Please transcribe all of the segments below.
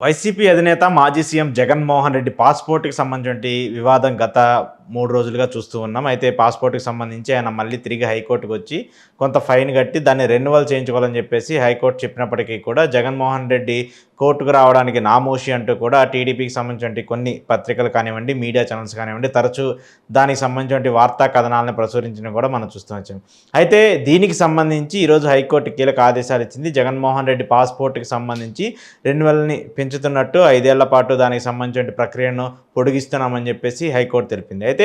YCP అధినేత మాజీ CM Jaganmohan Reddy పాస్పోర్ట్కి సంబంధించిన వివాదం గత మూడు రోజులుగా చూస్తూ ఉన్నాం. అయితే పాస్పోర్ట్కి సంబంధించి ఆయన మళ్ళీ తిరిగి హైకోర్టుకు వచ్చి కొంత ఫైన్ కట్టి దాన్ని రెన్యువల్ చేయించుకోవాలని చెప్పేసి హైకోర్టు చెప్పినప్పటికీ కూడా జగన్మోహన్ రెడ్డి కోర్టుకు రావడానికి నామోషి అంటూ కూడా టీడీపీకి సంబంధించిన కొన్ని పత్రికలు కానివ్వండి మీడియా ఛానల్స్ కానివ్వండి తరచూ దానికి సంబంధించిన వార్తా కథనాలను ప్రచురించడం కూడా మనం చూస్తూ వచ్చాం. అయితే దీనికి సంబంధించి ఈరోజు హైకోర్టు కీలక ఆదేశాలు ఇచ్చింది జగన్మోహన్ రెడ్డి పాస్పోర్ట్కి సంబంధించి రెన్యువల్ని పెంచుతున్నట్టు ఐదేళ్ళ పాటు దానికి సంబంధించిన ప్రక్రియను పొడిగిస్తున్నామని చెప్పేసి హైకోర్టు తెలిపింది. అయితే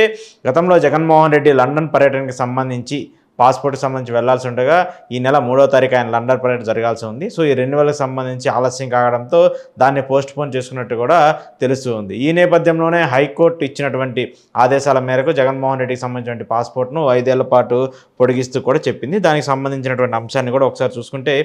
గతంలో జగన్మోహన్ రెడ్డి లండన్ పర్యటనకి సంబంధించి పాస్పోర్ట్కి సంబంధించి వెళ్ళాల్సి ఉండగా ఈ నెల మూడో తారీఖు ఆయన లండన్ పర్యటన జరగాల్సి ఉంది. సో ఈ రెన్యువల్కి సంబంధించి ఆలస్యం కావడంతో దాన్ని పోస్ట్ పోన్ చేసుకున్నట్టు కూడా తెలుస్తూ ఉంది. ఈ నేపథ్యంలోనే హైకోర్టు ఇచ్చినటువంటి ఆదేశాల మేరకు జగన్మోహన్ రెడ్డికి సంబంధించిన పాస్పోర్ట్ను ఐదేళ్ళ పాటు పొడిగిస్తూ కూడా చెప్పింది. దానికి సంబంధించినటువంటి అంశాన్ని కూడా ఒకసారి చూసుకుంటే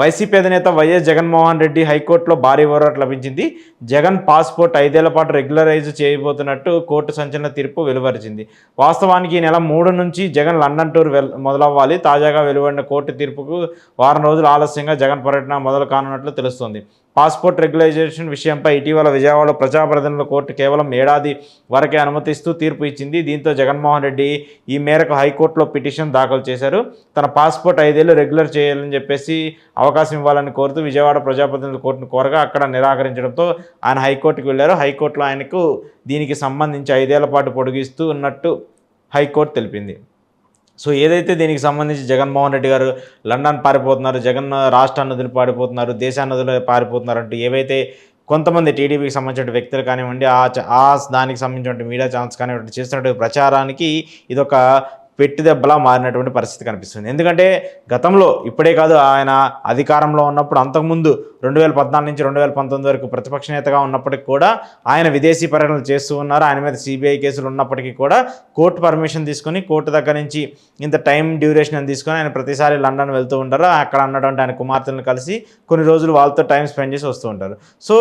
వైసీపీ అధినేత వైఎస్ జగన్మోహన్ రెడ్డి హైకోర్టులో భారీ ఓరాట్ లభించింది. జగన్ పాస్పోర్ట్ ఐదేళ్ళ పాటు రెగ్యులరైజ్ చేయబోతున్నట్టు కోర్టు సంచలన తీర్పు వెలువరిచింది. వాస్తవానికి ఈ నెల మూడు నుంచి జగన్ లండన్ టూర్ వెల్ మొదలవ్వాలి. తాజాగా వెలువడిన కోర్టు తీర్పుకు వారం రోజులు ఆలస్యంగా జగన్ పర్యటన మొదలు కానున్నట్లు తెలుస్తోంది. పాస్పోర్ట్ రెగ్యులైజేషన్ విషయంపై ఇటీవల విజయవాడలో ప్రజాప్రతినిధుల కోర్టు కేవలం ఏడాది వరకే అనుమతిస్తూ తీర్పు ఇచ్చింది. దీంతో జగన్మోహన్ రెడ్డి ఈ మేరకు హైకోర్టులో పిటిషన్ దాఖలు చేశారు. తన పాస్పోర్ట్ ఐదేళ్ళు రెగ్యులర్ చేయాలని చెప్పేసి అవకాశం ఇవ్వాలని కోరుతూ విజయవాడ ప్రజాప్రతినిధుల కోర్టును కోరగా అక్కడ నిరాకరించడంతో ఆయన హైకోర్టుకు వెళ్ళారు హైకోర్టులో ఆయనకు దీనికి సంబంధించి ఐదేళ్ళ పాటు పొడిగిస్తూ ఉన్నట్టు హైకోర్టు తెలిపింది. సో ఏదైతే దీనికి సంబంధించి జగన్మోహన్ రెడ్డి గారు లండన్ పారిపోతున్నారు జగన్ రాష్ట్ర నదులు పారిపోతున్నారు దేశాన్ని నదులు పారిపోతున్నారు అంటూ ఏవైతే కొంతమంది టీడీపీకి సంబంధించిన వ్యక్తులు కానివ్వండి ఆ ఆ దానికి సంబంధించిన మీడియా ఛానల్స్ కానివ్వండి చేస్తున్నటువంటి ప్రచారానికి ఇదొక పెట్టి దెబ్బలా మారినటువంటి పరిస్థితి కనిపిస్తుంది. ఎందుకంటే గతంలో ఇప్పుడే కాదు ఆయన అధికారంలో ఉన్నప్పుడు అంతకుముందు రెండు వేల పద్నాలుగు నుంచి రెండు వేల పంతొమ్మిది వరకు ప్రతిపక్ష నేతగా ఉన్నప్పటికీ కూడా ఆయన విదేశీ పర్యటనలు చేస్తూ ఉన్నారు. ఆయన మీద సిబిఐ కేసులు ఉన్నప్పటికీ కూడా కోర్టు పర్మిషన్ తీసుకొని కోర్టు దగ్గర నుంచి ఇంత టైం డ్యూరేషన్ అని తీసుకొని ఆయన ప్రతిసారి లండన్ వెళ్తూ ఉంటారు. అక్కడ ఉన్నటువంటి ఆయన కుమార్తెలను కలిసి కొన్ని రోజులు వాళ్ళతో టైం స్పెండ్ చేసి వస్తూ ఉంటారు. సో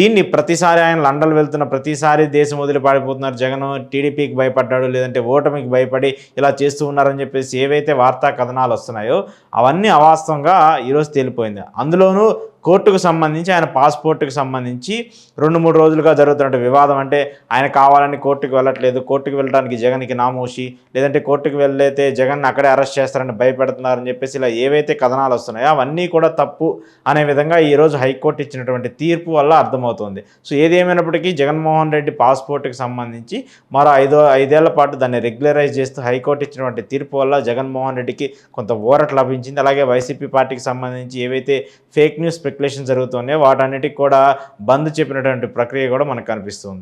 దీన్ని ప్రతిసారి ఆయన లండన్ వెళ్తున్న ప్రతిసారి దేశం వదిలి పాడిపోతున్నారు జగన్ టీడీపీకి భయపడ్డాడు లేదంటే ఓటమికి భయపడి ఇలా చేస్తూ ఉన్నారని చెప్పేసి ఏవైతే వార్తా కథనాలు వస్తున్నాయో అవన్నీ అవాస్తవంగా ఈరోజు తేలిపోయింది. అందులోనూ కోర్టుకు సంబంధించి ఆయన పాస్పోర్ట్కి సంబంధించి రెండు మూడు రోజులుగా జరుగుతున్న వివాదం అంటే ఆయన కావాలని కోర్టుకు వెళ్ళట్లేదు కోర్టుకు వెళ్ళడానికి జగన్కి నామోషి లేదంటే కోర్టుకు వెళ్ళైతే జగన్ అక్కడే అరెస్ట్ చేస్తారని భయపెడుతున్నారని చెప్పేసి ఇలా ఏవైతే కథనాలు వస్తున్నాయో అవన్నీ కూడా తప్పు అనే విధంగా ఈరోజు హైకోర్టు ఇచ్చినటువంటి తీర్పు వల్ల అర్థమవుతుంది. సో ఏది ఏమైనప్పటికీ జగన్మోహన్ రెడ్డి పాస్పోర్ట్కి సంబంధించి మరో ఐదో ఐదేళ్ళ పాటు దాన్ని రెగ్యులరైజ్ చేస్తూ హైకోర్టు ఇచ్చినటువంటి తీర్పు వల్ల జగన్మోహన్ రెడ్డికి కొంత ఊరట లభించింది. అలాగే వైసీపీ పార్టీకి సంబంధించి ఏవైతే ఫేక్ న్యూస్ స్పెక్యులేషన్ జరుగుతూనే వాటన్నిటికి కూడా బంద్ చెప్పినటువంటి ప్రక్రియ కూడా మనకు కనిపిస్తుంది.